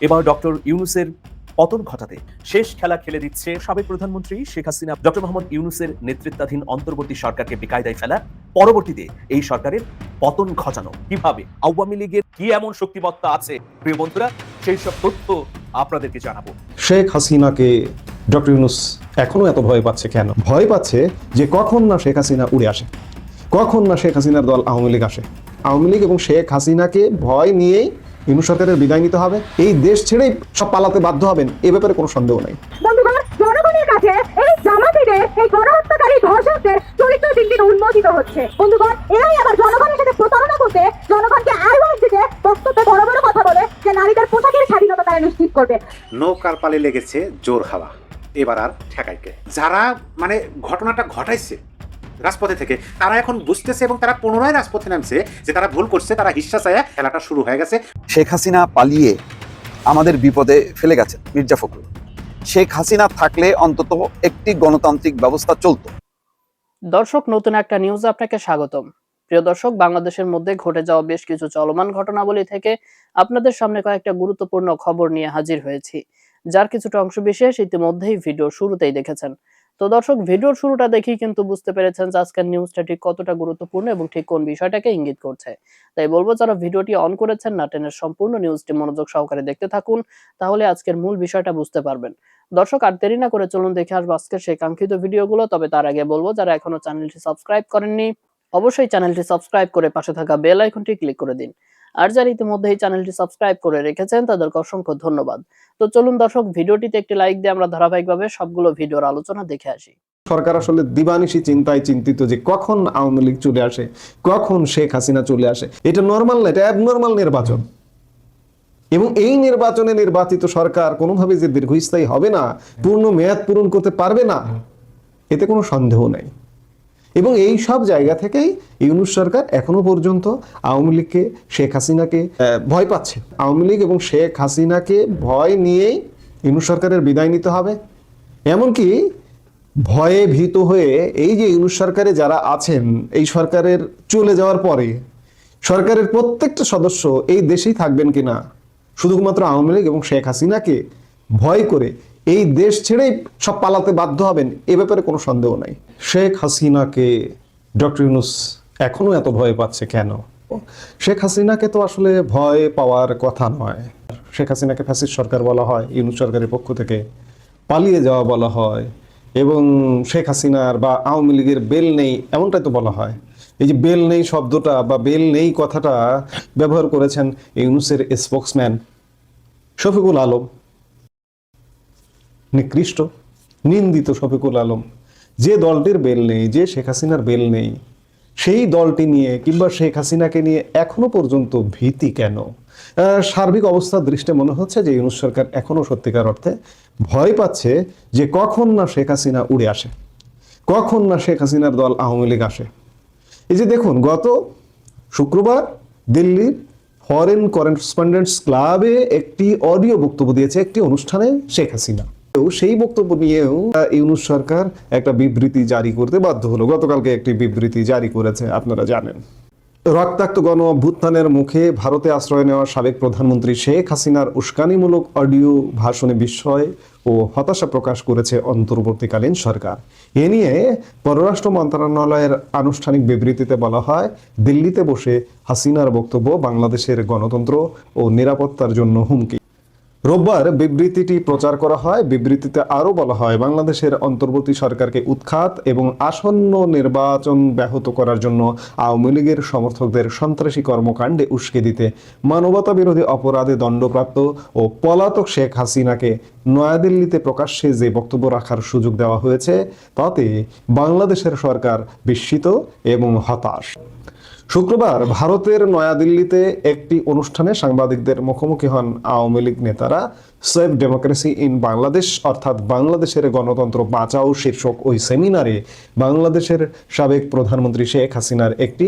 এবার ডক্টর ইউনুসের পতন ঘটাতে শেষ খেলা খেলে দিচ্ছে সাবেক প্রধানমন্ত্রী শেখ হাসিনা। ডক্টর মোহাম্মদ ইউনুসের নেতৃত্বাধীন অন্তর্বর্তী সরকারকে বেকায়দায় ফেলা, পরবর্তীতে এই সরকারের পতন ঘটানো। কীভাবে? আওয়ামী লীগের কি এমন শক্তিমত্তা আছে? প্রিয় বন্ধুরা, সেই সব তথ্য আপনাদেরকে জানাব। শেখ হাসিনাকে ডক্টর ইউনুস এখনও এত ভয় পাচ্ছে কেন? ভয় পাচ্ছে যে কখন না শেখ হাসিনা উড়ে আসে। কখন না শেখ হাসিনার দল আওয়ামী লীগ আসে। আওয়ামী লীগ এবং শেখ হাসিনাকে ভয় নিয়েই ইউনুস সরকারের বিদায় নিতে হবে। এই দেশ ছেড়েই সব পালাতে বাধ্য হবেন এ ব্যাপারে কোনো সন্দেহ নাই। বন্ধুগণ জনগণের কাছে এই জামাতিদের এই গণহত্যাকারী ধর্ষকদের চরিত্র দিন দিন উন্মোচিত হচ্ছে। বন্ধুগণ এরাই আবার জনগণের সাথে প্রতারণা করতে জনগণকে আইওয়াজ দিতে বক্তব্যে বড় বড় কথা বলে যে নারীদের পোশাকের স্বাধীনতা তারা নিশ্চিত করবে। নৌকার পালে লেগেছে জোর হাওয়া। এবার আর ঠেকাইকে যারা মানে ঘটনাটা ঘটাইছে রাজপথে থেকে। তারা এখন বুঝতেছে এবং তারা পুনরায় রাজপথে নামছে যে তারা ভুল করছে তারা হিস্সা চায় খেলাটা শুরু হয়ে গেছে। শেখ হাসিনা পালিয়ে আমাদের বিপদে ফেলে গেছে মির্জা ফখরুল। শেখ হাসিনা থাকলে অন্তত একটি গণতান্ত্রিক ব্যবস্থা চলতো। দর্শক নতুন একটা নিউজ আপনাকে স্বাগতম। প্রিয় দর্শক বাংলাদেশের মধ্যে ঘটে যাওয়া বেশ কিছু চলমান ঘটনাবলী থেকে আপনাদের সামনে কয়েকটা গুরুত্বপূর্ণ খবর নিয়ে হাজির হয়েছি। যার কিছুটা অংশ বিশেষ ইতিমধ্যেই ভিডিও শুরুতেই দেখেছেন। তো দর্শক, ভিডিওর শুরুটা দেখেই কিন্তু বুঝতে পেরেছেন যে আজকের নিউজটা ঠিক কতটা গুরুত্বপূর্ণ এবং ঠিক কোন বিষয়টাকে ইঙ্গিত করছে। তাই বলব, যারা ভিডিওটি অন করেছেন, না টেনের সম্পূর্ণ নিউজটি মনোযোগ সহকারে দেখতে থাকুন, তাহলে আজকের মূল বিষয়টা বুঝতে পারবেন। দর্শক, আর দেরি না করে চলুন দেখে আসব আজকের সেই কাঙ্ক্ষিত ভিডিওগুলো, তবে তার আগে বলব, যারা এখনও চ্যানেলটি সাবস্ক্রাইব করেননি, অবশ্যই চ্যানেলটি সাবস্ক্রাইব করে পাশে থাকা বেল আইকনটি ক্লিক করে দিন। আর যারা ইতিমধ্যে এই চ্যানেলটি সাবস্ক্রাইব করে রেখেছেন, তাদেরকে অসংখ্য ধন্যবাদ। তো চলুন দর্শক, ভিডিওটিতে একটি লাইক দিয়ে আমরা ধারাবাহিকভাবে সবগুলো ভিডিওর আলোচনা দেখে আসি। সরকার আসলে দিবানিশি চিন্তায় চিন্তিত যে কখন আওয়ামী লীগ চলে আসে, কখন শেখ হাসিনা চলে আসে, এটা নর্মাল না, এটা অ্যাবনর্মাল নির্বাচন। এবং এই নির্বাচনে নির্বাচিত সরকার কোনোভাবে যে দীর্ঘস্থায়ী হবে না, পূর্ণ মেয়াদ পূরণ করতে পারবে না, এতে কোনো সন্দেহ নাই। এবং এই সব জায়গা থেকেই ইউনুস সরকার এখনও পর্যন্ত আওয়ামী লীগকে, শেখ হাসিনাকে ভয় পাচ্ছে। আওয়ামী লীগ এবং শেখ হাসিনাকে ভয় নিয়েই ইউনুস সরকারের বিদায় নিতে হবে। এমনকি ভয়ে ভীত হয়ে এই যে ইউনুস সরকারে যারা আছেন, এই সরকারের চলে যাওয়ার পরে সরকারের প্রত্যেকটা সদস্য এই দেশেই থাকবেন কিনা? শুধুমাত্র আওয়ামী লীগ এবং শেখ হাসিনাকে ভয় করে এই দেশ ছেড়েই সব পালাতে বাধ্য হবেন, এ ব্যাপারে কোনো সন্দেহ নাই। শেখ হাসিনাকে ডক্টর ইউনুস এখনও এত ভয় পাচ্ছে কেন? শেখ হাসিনাকে তো আসলে ভয় পাওয়ার কথা নয়। শেখ হাসিনাকে ফ্যাসিস্ট সরকার বলা হয়, ইউনুস সরকারের পক্ষ থেকে পালিয়ে যাওয়া বলা হয়, এবং শেখ হাসিনার বা আওয়ামী লীগের বেল নেই এমনটাই তো বলা হয়। এই যে বেল নেই শব্দটা বা বেল নেই কথাটা ব্যবহার করেছেন ইউনুসের স্পোক্সম্যান শফিকুল আলম। নিকৃষ্ট, নিন্দিত শফিকুল আলম। যে দলটির বেল নেই, যে শেখ হাসিনার বেল নেই, সেই দলটি নিয়ে কিংবা শেখ হাসিনাকে নিয়ে এখনও পর্যন্ত ভীতি কেন? সার্বিক অবস্থার দৃষ্টে মনে হচ্ছে যে ইউনুস সরকার এখনও সত্যিকার অর্থে ভয় পাচ্ছে যে কখন না শেখ হাসিনা উড়ে আসে, কখন না শেখ হাসিনার দল আওয়ামী লীগ আসে। এই যে দেখুন, গত শুক্রবার দিল্লির ফরেন করেসপন্ডেন্টস ক্লাবে একটি অডিও বক্তব্য দিয়েছে একটি অনুষ্ঠানে শেখ হাসিনা। সেই বক্তব্য নিয়েও ইউনুস সরকার একটা বিবৃতি জারি করতে বাধ্য হলো। গতকালকে একটি বিবৃতি জারি করেছে, আপনারা জানেন। রক্তাক্ত গণ অভ্যুত্থানের মুখে ভারতে আশ্রয় নেওয়া সাবেক প্রধানমন্ত্রী শেখ হাসিনার উস্কানিমূলক অডিও ভাষণে বিস্ময় ও হতাশা প্রকাশ করেছে অন্তর্বর্তীকালীন সরকার। এ নিয়ে পররাষ্ট্র মন্ত্রণালয়ের আনুষ্ঠানিক বিবৃতিতে বলা হয়, দিল্লিতে বসে হাসিনার বক্তব্য বাংলাদেশের গণতন্ত্র ও নিরাপত্তার জন্য হুমকি। রোববার বিবৃতিটি প্রচার করা হয়। বিবৃতিতে আরও বলা হয়, বাংলাদেশের অন্তর্বর্তী সরকারকে উৎখাত এবং আসন্ন নির্বাচন ব্যাহত করার জন্য আওয়ামী লীগের সমর্থকদের সন্ত্রাসী কর্মকাণ্ডে উস্কে দিতে মানবতা বিরোধী অপরাধে দণ্ডপ্রাপ্ত ও পলাতক শেখ হাসিনাকে নয়াদিল্লিতে প্রকাশ্যে যে বক্তব্য রাখার সুযোগ দেওয়া হয়েছে, তাতে বাংলাদেশের সরকার বিস্মিত এবং হতাশ। শুক্রবার ভারতের নয়াদিল্লিতে একটি অনুষ্ঠানে সাংবাদিকদের মুখোমুখি হন আওয়ামী লীগ নেতারা। সেভ ডেমোক্রেসি ইন বাংলাদেশ, অর্থাৎ বাংলাদেশের গণতন্ত্র বাঁচাও শীর্ষক ওই সেমিনারে বাংলাদেশের সাবেক প্রধানমন্ত্রী শেখ হাসিনার একটি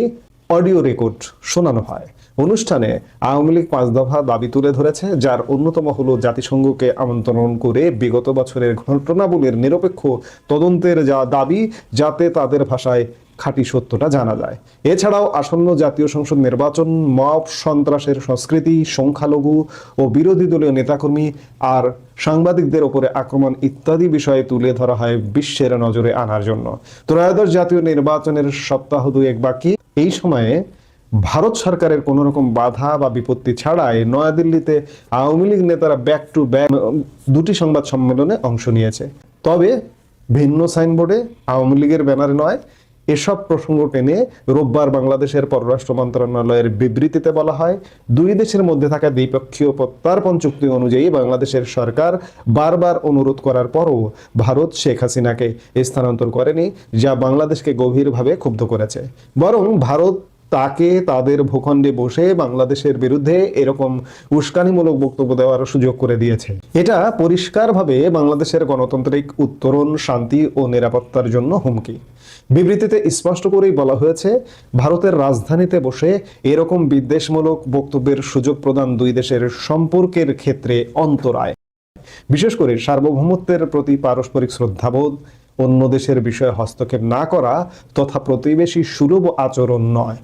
অডিও রেকর্ড শোনানো হয়। অনুষ্ঠানে আওয়ামী লীগ পাঁচ দফা দাবি তুলে ধরেছে, যার অন্যতম হলো জাতিসংঘকে আমন্ত্রণ করে বিগত বছরের ঘটনাবলীর নিরপেক্ষ তদন্তের যা দাবি, যাতে তাদের ভাষায় খাঁটি সত্যটা জানা যায়। এছাড়াও আসন্ন জাতীয় সংসদ নির্বাচন, মব, সন্ত্রাসের সংস্কৃতি, সংখ্যালঘু ও বিরোধী দলীয় নেতাকর্মী আর সাংবাদিকদের ওপরে আক্রমণ ইত্যাদি বিষয়ে তুলে ধরা হয় বিশ্বের নজরে আনার জন্য। ত্রয়োদশ জাতীয় নির্বাচনের সপ্তাহ দুয়েক বাকি। এই সময়ে ভারত সরকারের কোন রকম বাধা বা বিপত্তি ছাড়াই নয়াদিল্লিতে আওয়ামী লীগ নেতারা ব্যাক টু ব্যাক দুটি সংবাদ সম্মেলনে অংশ নিয়েছে। তবে ভিন্ন সাইনবোর্ডে আওয়ামী লীগের ব্যানারে নয় এসব প্রসঙ্গ টেনে রোববার বাংলাদেশের পররাষ্ট্র মন্ত্রণালয়ের বিবৃতিতে বলা হয়, দুই দেশের মধ্যে থাকা দ্বিপক্ষীয় প্রত্যার্পণ চুক্তি অনুযায়ী বাংলাদেশের সরকার বারবার অনুরোধ করার পরও ভারত শেখ হাসিনাকে স্থানান্তর করেনি, যা বাংলাদেশকে গভীরভাবে ক্ষুব্ধ করেছে। বরং ভারত তাকে তাদের ভূখণ্ডে বসে বাংলাদেশের বিরুদ্ধে এরকম উস্কানিমূলক বক্তব্য দেওয়ার সুযোগ করে দিয়েছে। এটা পরিষ্কারভাবে বাংলাদেশের গণতান্ত্রিক উত্তরণ, শান্তি ও নিরাপত্তার জন্য হুমকি। বিবৃতিতে স্পষ্ট করেই বলা হয়েছে, ভারতের রাজধানীতে বসে এরকম বিদ্বেষমূলক বক্তব্যের সুযোগ প্রদান দুই দেশের সম্পর্কের ক্ষেত্রে অন্তরায়। বিশেষ করে সার্বভৌমত্বের প্রতি পারস্পরিক শ্রদ্ধাবোধ, অন্য দেশের বিষয়ে হস্তক্ষেপ না করা তথা প্রতিবেশী সুলভ আচরণ নয়।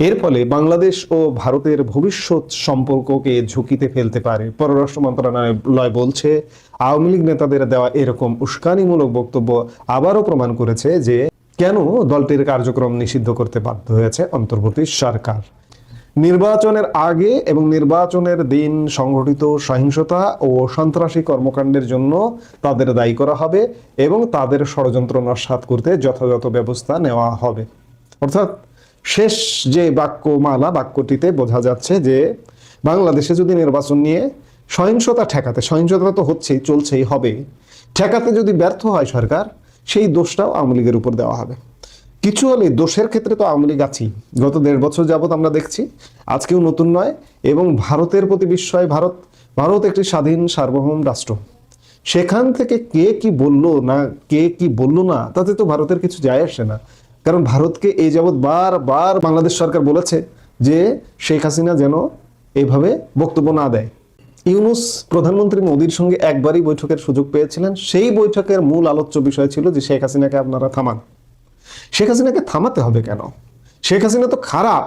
এর ফলে বাংলাদেশ ও ভারতের ভবিষ্যৎ সম্পর্ককে ঝুঁকিতে ফেলতে পারে। পররাষ্ট্র মন্ত্রণালয় বলছে, আওয়ামী লীগ নেতাদের দেওয়া এরকম উস্কানিমূলক বক্তব্য আবারও প্রমাণ করেছে যে কেন দলটির কার্যক্রম নিষিদ্ধ করতে বাধ্য হয়েছে অন্তর্বর্তী সরকার। নির্বাচনের আগে এবং নির্বাচনের দিন সংঘটিত সহিংসতা ও সন্ত্রাসী কর্মকাণ্ডের জন্য তাদের দায়ী করা হবে এবং তাদের ষড়যন্ত্র নস্বাত করতে যথাযথ ব্যবস্থা নেওয়া হবে। অর্থাৎ শেষ যে বাক্যমালা, বাক্যটিতে বোঝা যাচ্ছে যে বাংলাদেশে যদি নির্বাচন নিয়ে সহিংসতা ঠেকাতে, সহিংসতা তো হচ্ছেই, চলছেই, হবে। ঠেকাতে যদি ব্যর্থ হয় সরকার, সেই দোষটাও আওয়ামী লীগের উপর দেওয়া হবে। কিছু হলে দোষের ক্ষেত্রে তো আওয়ামী লীগ আছেই। গত দেড় বছর যাবত আমরা দেখছি, আজকেও নতুন নয়, এবং ভারতের প্রতি বিস্ময়, ভারত ভারত একটি স্বাধীন, সার্বভৌম রাষ্ট্র। সেখান থেকে কে কি বলল না, কে কি বলল না, তাতে তো ভারতের কিছু যায় আসে না। কারণ ভারতকে এই যাবৎ বারবার বাংলাদেশ সরকার বলেছে যে শেখ হাসিনা যেন এইভাবে বক্তব্য না দেয়। ইউনুস প্রধানমন্ত্রী মোদীর সঙ্গে একবারই বৈঠকের সুযোগ পেয়েছিলেন। সেই বৈঠকের মূল আলোচ্য বিষয় ছিল যে শেখ হাসিনাকে আপনারা থামান। শেখ হাসিনাকে থামাতে হবে কেন? শেখ হাসিনা তো খারাপ।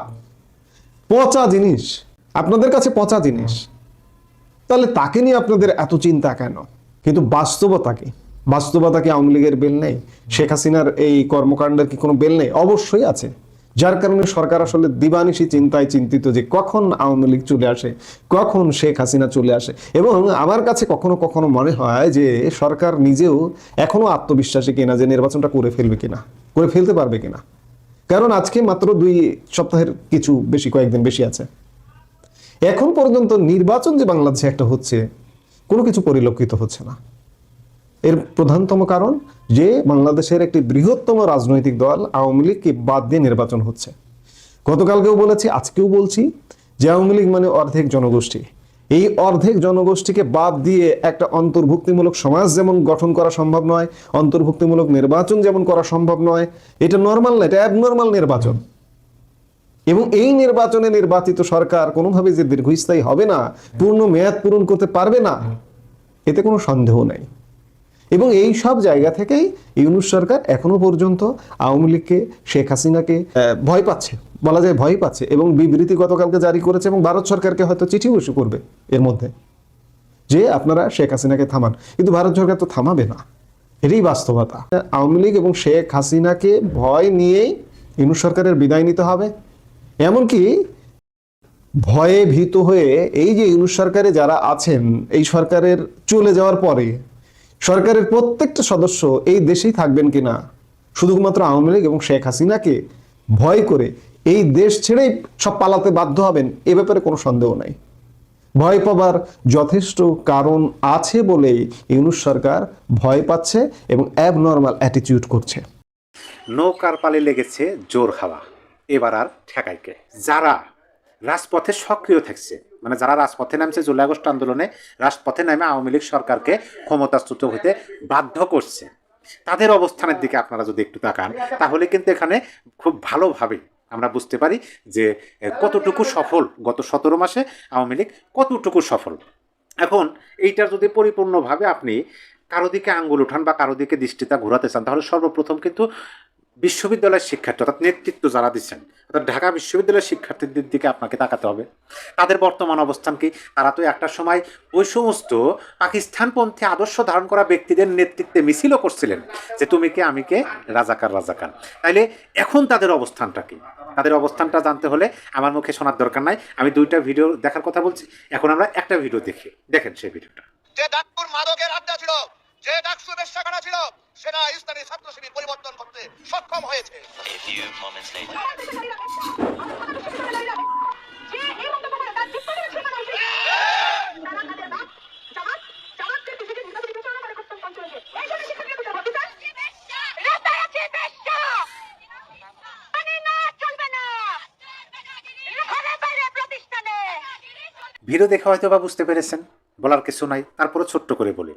পচা জিনিস। আপনাদের কাছে পচা জিনিস। তাহলে তাকে নিয়ে আপনাদের এত চিন্তা কেন? কিন্তু বাস্তবতা কি? বাস্তবতা কি আওয়ামী লীগের বেল নেই? শেখ হাসিনার এই কর্মকাণ্ডের কি কোনো বেল নেই? অবশ্যই আছে। যার কারণে সরকার আসলে দিবানিশি চিন্তায় চিন্তিত যে কখন আওয়ামী লীগ চলে আসে, কখন শেখ হাসিনা চলে আসে। এবং আমার কাছে কখনো কখনো মনে হয় যে সরকার নিজেও এখনও আত্মবিশ্বাসী কিনা যে নির্বাচনটা করে ফেলবে কিনা, করে ফেলতে পারবে কিনা। কারণ আজকে মাত্র দুই সপ্তাহের কিছু বেশি, কয়েকদিন বেশি আছে। এখন পর্যন্ত নির্বাচন যে বাংলাদেশে একটা হচ্ছে, কোনো কিছু পরিলক্ষিত হচ্ছে না। এর প্রধানতম কারণ যে বাংলাদেশের একটি বৃহত্তম রাজনৈতিক দল আওয়ামী লীগকে বাদ দিয়ে নির্বাচন হচ্ছে। গতকালকেও বলেছি, আজকেও বলছি যে আওয়ামী লীগ মানে অর্ধেক জনগোষ্ঠী। এই অর্ধেক জনগোষ্ঠীকে বাদ দিয়ে একটা অন্তর্ভুক্তিমূলক সমাজ যেমন গঠন করা সম্ভব নয়, অন্তর্ভুক্তিমূলক নির্বাচন যেমন করা সম্ভব নয়, এটা নর্মাল না, এটা অ্যাবনর্মাল নির্বাচন। এবং এই নির্বাচনে নির্বাচিত সরকার কোনোভাবে যে দীর্ঘস্থায়ী হবে না, পূর্ণ মেয়াদ পূরণ করতে পারবে না, এতে কোনো সন্দেহ নাই। এবং এই সব জায়গা থেকেই ইউনুস সরকার এখনও পর্যন্ত আওয়ামী লীগকে, শেখ হাসিনাকে ভয় পাচ্ছে, বলা যায় ভয় পাচ্ছে এবং বিবৃতি গতকালকে জারি করেছে এবং ভারত সরকারকে হয়তো চিঠিও ইস্যু করবে এর মধ্যে যে আপনারা শেখ হাসিনাকে থামান। কিন্তু ভারত সরকার তো থামাবে না। এটাই বাস্তবতা। আওয়ামী লীগ এবং শেখ হাসিনাকে ভয় নিয়েই ইউনুস সরকারের বিদায় নিতে হবে। এমনকি ভয়ে ভীত হয়ে এই যে ইউনুস সরকারে যারা আছেন, এই সরকারের চলে যাওয়ার পরে সরকারের প্রত্যেকটা সদস্য এই দেশেই থাকবেন কিনা? শুধুমাত্র আওয়ামী লীগ এবং শেখ হাসিনাকে ভয় করে এই দেশ ছেড়েই সব পালাতে বাধ্য হবেন, এ ব্যাপারে কোনো সন্দেহ নাই। ভয় পাবার যথেষ্ট কারণ আছে বলেই ইউনুস সরকার ভয় পাচ্ছে এবং অ্যাবনর্মাল অ্যাটিটিউড করছে। নৌকার পালে লেগেছে জোর হাওয়া। এবার আর ঠেকাইকে যারা রাজপথে সক্রিয় থাকছে। মানে যারা রাজপথে নামছে, জুলাই আগস্ট আন্দোলনে রাজপথে নামে আওয়ামী লীগ সরকারকে ক্ষমতাচ্যুত হতে বাধ্য করছে। তাদের অবস্থানের দিকে আপনারা যদি একটু তাকান, তাহলে কিন্তু এখানে খুব ভালোভাবে আমরা বুঝতে পারি যে কতটুকু সফল গত সতেরো মাসে আওয়ামী লীগ, কতটুকু সফল। এখন এইটার যদি পরিপূর্ণভাবে আপনি কারও দিকে আঙ্গুল উঠান বা কারও দিকে দৃষ্টিটা ঘোরাতে চান, তাহলে সর্বপ্রথম কিন্তু বিশ্ববিদ্যালয়ের শিক্ষার্থী অর্থাৎ নেতৃত্ব যারা দিচ্ছেন, অর্থাৎ ঢাকা বিশ্ববিদ্যালয়ের শিক্ষার্থীদের দিকে আপনাকে তাকাতে হবে। তাদের বর্তমান অবস্থান কি? তারা তো একটা সময় ওই সমস্ত পাকিস্তানপন্থী আদর্শ ধারণ করা ব্যক্তিদের নেতৃত্বে মিছিলও করছিলেন যে, তুমি কে? আমি কে? রাজাকার রাজাকার। তাইলে এখন তাদের অবস্থানটা কি? তাদের অবস্থানটা জানতে হলে আমার মুখে শোনার দরকার নাই। আমি দুইটা ভিডিও দেখার কথা বলছি। এখন আমরা একটা ভিডিও দেখি। দেখেন সেই ভিডিওটা। যে ডাকসু বেশ্যাখানা ছিল সেটা ইসলামী ছাত্র শিবির পরিবর্তন করতে সক্ষম হয়েছে। A few moments later. প্রতিষ্ঠানে ভিডিও দেখে হয়তো বা বুঝতে পেরেছেন। বলার কিছু নাই তারপরে ছোট্ট করে বলি।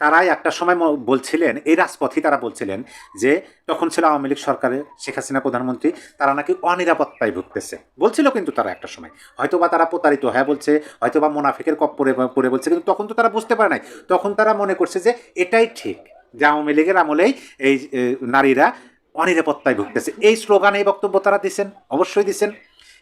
তারাই একটা সময় বলছিলেন, এই রাজপথই তারা বলছিলেন যে, তখন ছিল আওয়ামী লীগ সরকারের, শেখ হাসিনা প্রধানমন্ত্রী, তারা নাকি অনিরাপত্তায় ভুগতেছে। বলছিল কিন্তু তারা একটা সময়। হয়তো বা তারা প্রতারিত হ্যাঁ বলছে হয়তো বা মোনাফিকের কপ পরে পরে বলছে, কিন্তু তখন তো তারা বুঝতে পারে নাই। তখন তারা মনে করছে যে, এটাই ঠিক যে আওয়ামী লীগের আমলেই এই নারীরা অনিরাপত্তায় ভুগতেছে। এই স্লোগান, এই বক্তব্য তারা দিচ্ছেন অবশ্যই দিচ্ছেন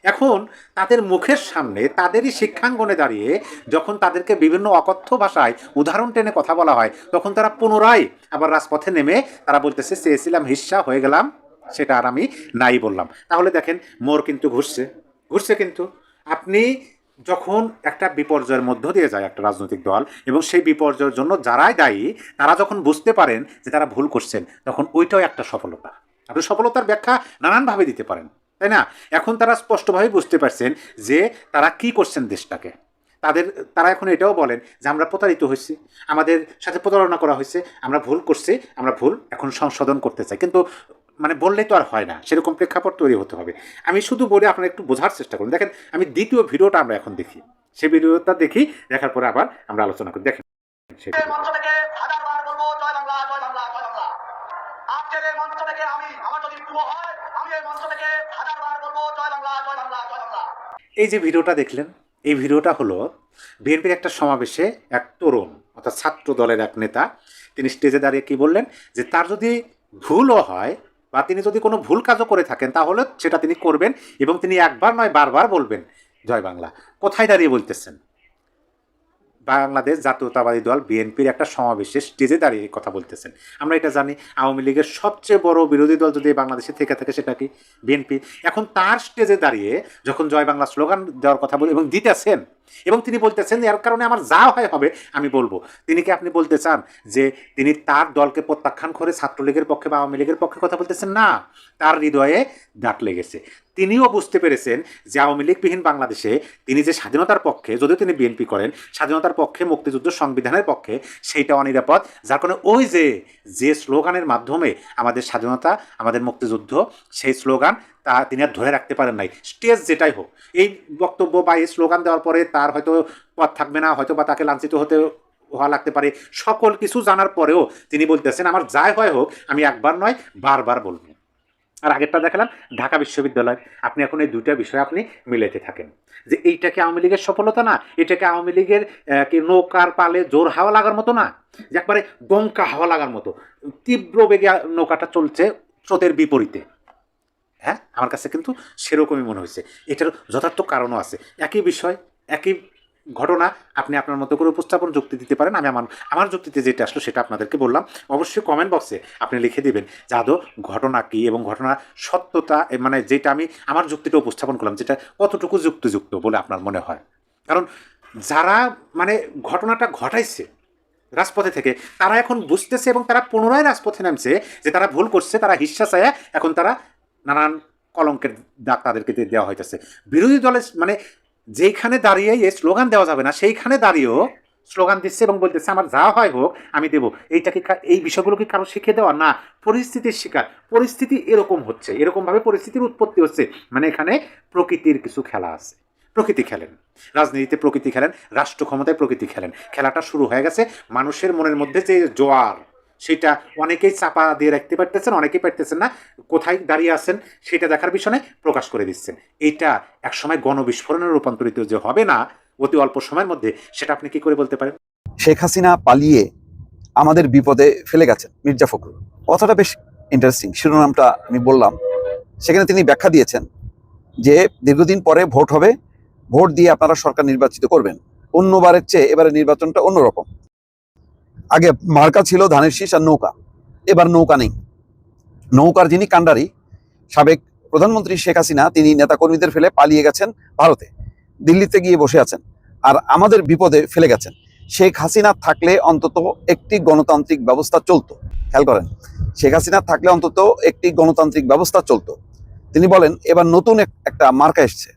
এখন তাদের মুখের সামনে তাদেরই শিক্ষাঙ্গনে দাঁড়িয়ে যখন তাদেরকে বিভিন্ন অকথ্য ভাষায় উদাহরণ টেনে কথা বলা হয়, তখন তারা পুনরায় আবার রাজপথে নেমে তারা বলতেছে চেয়েছিলাম হিস্সা হয়ে গেলাম, সেটা আর আমি নাই বললাম। তাহলে দেখেন, মোর কিন্তু ঘুরছে ঘুরছে কিন্তু। আপনি যখন একটা বিপর্যয়ের মধ্য দিয়ে যায় একটা রাজনৈতিক দল এবং সেই বিপর্যয়ের জন্য যারাই দায়ী, তারা যখন বুঝতে পারেন যে তারা ভুল করছেন, তখন ওইটাও একটা সফলতা। আপনি সফলতার ব্যাখ্যা নানানভাবে দিতে পারেন। তাই না? এখন তারা স্পষ্টভাবে বুঝতে পারছেন যে তারা কি করছেন দেশটাকে। তাদের, তারা এখন এটাও বলেন যে আমরা প্রতারিত হয়েছি, আমাদের সাথে প্রতারণা করা হয়েছে, আমরা ভুল করছি, আমরা ভুল এখন সংশোধন করতে চাই। কিন্তু মানে বললে তো আর হয় না, সেরকম প্রেক্ষাপট তৈরি হতে হবে। আমি শুধু বলে আপনারা একটু বোঝার চেষ্টা করুন। দেখেন, আমি দ্বিতীয় ভিডিওটা আমরা এখন দেখি। সেই ভিডিওটা দেখি, দেখার পরে আবার আমরা আলোচনা করি। দেখেন এই যে ভিডিওটা দেখলেন, এই ভিডিওটা হলো বিএনপির একটা সমাবেশে এক তরুণ, অর্থাৎ ছাত্র দলের এক নেতা, তিনি স্টেজে দাঁড়িয়ে কি বললেন? যে তার যদি ভুলও হয় বা তিনি যদি কোনো ভুল কাজও করে থাকেন, তাহলে সেটা তিনি করবেন এবং তিনি একবার নয় বারবার বলবেন, জয় বাংলা। কোথায় দাঁড়িয়ে বলতেছেন? বাংলাদেশ জাতীয়তাবাদী দল বিএনপির একটা সমাবেশে স্টেজে দাঁড়িয়ে কথা বলতেছেন। আমরা এটা জানি, আওয়ামী লীগের সবচেয়ে বড় বিরোধী দল যদি বাংলাদেশে থেকে থাকে সেটা কি? বিএনপি। এখন তার স্টেজে দাঁড়িয়ে যখন জয় বাংলা স্লোগান দেওয়ার কথা বলি এবং দিতেছেন, এবং তিনি বলতেছেন, এর কারণে আমার যা হয় হবে, আমি বলব। তিনি কি আপনি বলতে চান যে তিনি তার দলকে প্রত্যাখ্যান করে ছাত্রলীগের পক্ষে বা আওয়ামী লীগের পক্ষে কথা বলতেছেন? না। তার হৃদয়ে দাগ লেগেছে। তিনিও বুঝতে পেরেছেন যে আওয়ামী লীগবিহীন বাংলাদেশে তিনি যে স্বাধীনতার পক্ষে, যদিও তিনি বিএনপি করেন, স্বাধীনতার পক্ষে, মুক্তিযুদ্ধ সংবিধানের পক্ষে, সেইটা অনিরাপদ। যার কারণে ওই যে যে স্লোগানের মাধ্যমে আমাদের স্বাধীনতা, আমাদের মুক্তিযুদ্ধ, সেই স্লোগান তা তিনি আর ধরে রাখতে পারেন নাই। স্টেজ যেটাই হোক, এই বক্তব্য বা এই স্লোগান দেওয়ার পরে তার হয়তো পথ থাকবে না হয়তো বা তাকে লাঞ্ছিত হতে হওয়া লাগতে পারে। সকল কিছু জানার পরেও তিনি বলতেছেন, আমার যাই হয় হোক, আমি একবার নয়, বারবার বলব। আর আগেরটা দেখালাম, ঢাকা বিশ্ববিদ্যালয়। আপনি এখন এই দুইটা বিষয় আপনি মিলাইতে থাকেন। যে এইটাকে আওয়ামী লীগের সফলতা না, এটাকে আওয়ামী লীগের কি নৌকার পালে জোর হাওয়া লাগার মতো না, যে একবারে দমকা হাওয়া লাগার মতো। তীব্র বেগে নৌকাটা চলছে স্রোতের বিপরীতে। হ্যাঁ? আমার কাছে কিন্তু সেরকমই মনে হয়েছে। এটার যথার্থ কারণও আছে। একই বিষয়, একই ঘটনা আপনি আপনার মতো করে উপস্থাপন যুক্তি দিতে পারেন। আমি আমার আমার যুক্তিতে যেটা আসলো সেটা আপনাদেরকে বললাম। অবশ্যই কমেন্ট বক্সে আপনি লিখে দিবেন যে ঘটনা কী এবং ঘটনা সত্যতা মানে যেটা আমি আমার যুক্তিটা উপস্থাপন করলাম, যেটা কতটুকু যুক্তিযুক্ত বলে আপনার মনে হয়? কারণ যারা মানে ঘটনাটা ঘটাইছে রাজপথে থেকে, তারা এখন বুঝতেছে এবং তারা পুনরায় রাজপথে নামছে যে তারা ভুল করছে, তারা হিস্সা চায় এখন তারা নানান কলঙ্কের দাগ তাদেরকে দেওয়া হইতেছে। বিরোধী দলের মানে যেইখানে দাঁড়িয়ে এই স্লোগান দেওয়া যাবে না, সেইখানে দাঁড়িয়েও স্লোগান দিচ্ছে এবং বলতেছে, আমার যা হয় হোক, আমি দেবো। এইটা কি এই বিষয়গুলো কি কারও শিখিয়ে দেওয়া? না, পরিস্থিতির শিকার। পরিস্থিতি এরকম হচ্ছে, এরকমভাবে পরিস্থিতির উৎপত্তি হচ্ছে। মানে এখানে প্রকৃতির কিছু খেলা আছে। প্রকৃতি খেলেন। রাজনীতিতে প্রকৃতি খেলেন, রাষ্ট্র ক্ষমতায় প্রকৃতি খেলেন। খেলাটা শুরু হয়ে গেছে মানুষের মনের মধ্যে যে জোয়ার সেটা অনেকেই চাপা দিয়ে রাখতে পারতেছেন, অনেকেই পারতেছেন না, কোথায় দাঁড়িয়ে আছেন সেটা দেখার পিছনে প্রকাশ করে দিচ্ছেন এইটা একসময় গণবিস্ফোরণে রূপান্তরিত যে হবে না, অতি অল্প সময়ের মধ্যে সেটা আপনি কি করে বলতে পারেন? শেখ হাসিনা পালিয়ে আমাদের বিপদে ফেলে গেছেন মির্জা ফখরুল। কথাটা বেশ ইন্টারেস্টিং শিরোনামটা আমি বললাম। সেখানে তিনি ব্যাখ্যা দিয়েছেন যে দীর্ঘদিন পরে ভোট হবে, ভোট দিয়ে আপনারা সরকার নির্বাচিত করবেন। অন্যবারের চেয়ে এবারে নির্বাচনটা অন্যরকম। আগে মার্কা ছিল ধানের শীষ আর নৌকা। এবার নৌকা নেই। নৌকার যিনি কাণ্ডারি, সাবেক প্রধানমন্ত্রী শেখ হাসিনা, তিনি নেতাকর্মীদের ফেলে পালিয়ে গেছেন ভারতে। দিল্লিতে গিয়ে বসে আছেন আর আমাদের বিপদে ফেলে গেছেন। শেখ হাসিনা থাকলে অন্তত একটি গণতান্ত্রিক ব্যবস্থা চলতো। খেয়াল করেন, শেখ হাসিনা থাকলে অন্তত একটি গণতান্ত্রিক ব্যবস্থা চলতো। তিনি বলেন, এবার নতুন একটা মার্কা এসছে।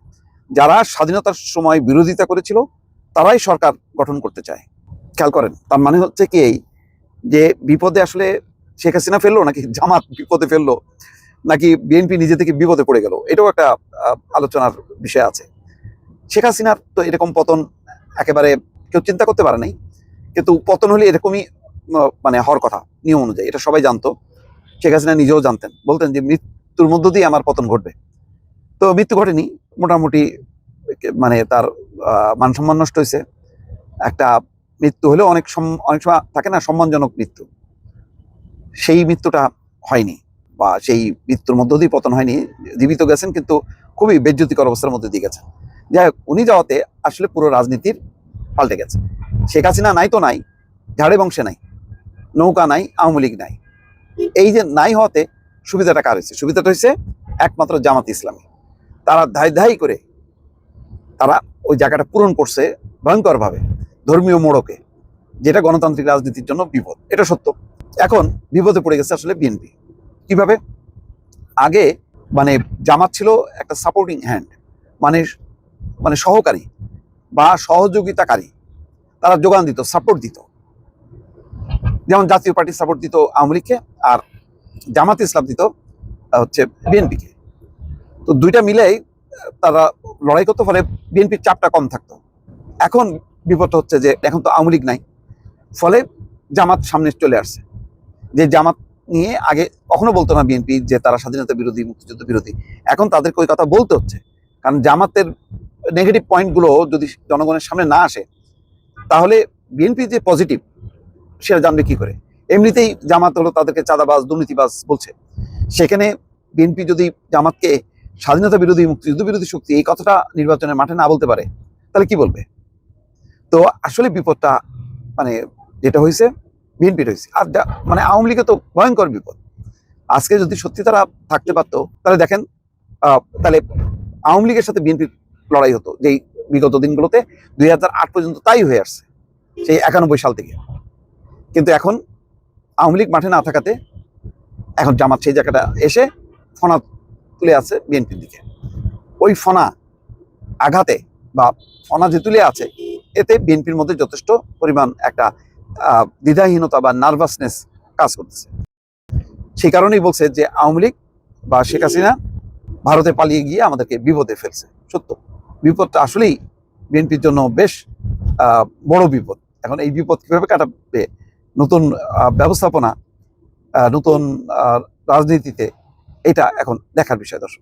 যারা স্বাধীনতার সময় বিরোধিতা করেছিল, তারাই সরকার গঠন করতে চায়। খেয়াল করেন। তার মানে হচ্ছে কি এই যে বিপদে আসলে শেখ হাসিনা ফেলল নাকি জামাত বিপদে ফেলল? নাকি বিএনপি নিজে থেকে বিপদে পড়ে গেল? এটাও একটা আলোচনার বিষয় আছে। শেখ হাসিনার তো এরকম পতন একেবারে কেউ চিন্তা করতে পারে নাই। কিন্তু পতন হলে এরকমই মানে হওয়ার কথা নিয়ম অনুযায়ী। এটা সবাই জানতো। শেখ হাসিনা নিজেও জানতেন। বলতেন যে মৃত্যুর মধ্য দিয়ে আমার পতন ঘটবে। তো মৃত্যু ঘটেনি। মোটামুটি মানে তার আহ, মান সম্মান নষ্ট হয়েছে। একটা মৃত্যু হলেও অনেক অনেক সময় থাকে না, সম্মানজনক মৃত্যু। সেই মৃত্যুটা হয়নি বা সেই মৃত্যুর মধ্য দিয়ে পতন হয়নি। জীবিত গেছেন কিন্তু খুবই বেজ্যোতিকর অবস্থার মধ্যে দিয়ে গেছেন। যাই হোক, উনি যাওয়াতে আসলে পুরো রাজনীতির পাল্টে গেছে। শেখ হাসিনা নাই তো নাই, ঝাড়ে বংশে নাই, নৌকা নাই, আওয়ামী লীগ নাই। এই যে নাই হওয়াতে সুবিধাটা কার হয়েছে? সুবিধাটা হয়েছে একমাত্র জামাত ইসলামী। তারা ধাই ধাই করে তারা ওই জায়গাটা পূরণ করছে ভয়ঙ্করভাবে। ধর্মীয় মোড়কে, যেটা গণতান্ত্রিক রাজনীতির জন্য বিপদ। এটা সত্য। এখন বিপদে পড়ে গেছে আসলে বিএনপি। কীভাবে? আগে মানে জামাত ছিল একটা সাপোর্টিং হ্যান্ড মানে মানে সহকারী বা সহযোগিতাকারী। তারা যোগান দিত সাপোর্ট দিত। যেমন জাতীয় পার্টি সাপোর্ট দিত আওয়ামী লীগকে আর জামাত ইসলাম দিত হচ্ছে বিএনপিকে। তো দুইটা মিলেই তারা লড়াই করতে, ফলে বিএনপির চাপটা কম থাকতো। এখন বিপদ হচ্ছে যে এখন তো আওয়ামী নাই। ফলে জামাত সামনে চলে আসছে। যে জামাত নিয়ে আগে কখনো বলতো না বিএনপি যে তারা স্বাধীনতা বিরোধী, মুক্তিযুদ্ধ বিরোধী। এখন তাদেরকে ওই কথা বলতে হচ্ছে? কারণ জামাতের নেগেটিভ পয়েন্টগুলো যদি জনগণের সামনে না আসে, তাহলে বিএনপি যে পজিটিভ সেটা জানবে কি করে? এমনিতেই জামাত হলো তাদেরকে চাঁদাবাজ, দুর্নীতিবাজ বলছে। সেখানে বিএনপি যদি জামাতকে স্বাধীনতা বিরোধী, মুক্তিযুদ্ধ বিরোধী শক্তি এই কথাটা নির্বাচনের মাঠে না বলতে পারে, তাহলে কি বলবে? তো আসলে বিপদটা মানে যেটা হয়েছে, বিএনপির হয়েছে। আর মানে আওয়ামী লীগে তো ভয়ঙ্কর বিপদ। আজকে যদি সত্যি তারা থাকতে পারতো, তাহলে দেখেন তাহলে আওয়ামী লীগের সাথে বিএনপির লড়াই হতো, যেই বিগত দিনগুলোতে দুই পর্যন্ত তাই হয়ে আসছে, সেই একানব্বই সাল থেকে। কিন্তু এখন আওয়ামী লীগ মাঠে না থাকাতে এখন জামাত সেই জায়গাটা এসে ফনা তুলে আছে বিএনপির দিকে। ওই ফনা আঘাতে বা ফনা যে তুলে আছে এতে বিএনপির মধ্যে যথেষ্ট পরিমাণ একটা দ্বিধাহীনতা বা নার্ভাসনেস কাজ করতেছে। সেই কারণেই বলছে যে আওয়ামী লীগ বা শেখ হাসিনা ভারতে পালিয়ে গিয়ে আমাদেরকে বিপদে ফেলছে। সত্য। বিপদটা আসলেই বিএনপির জন্য বেশ বড় বিপদ। এখন এই বিপদ কীভাবে কাটাবে? নতুন ব্যবস্থাপনা নতুন রাজনীতিতে এটা এখন দেখার বিষয় দর্শক।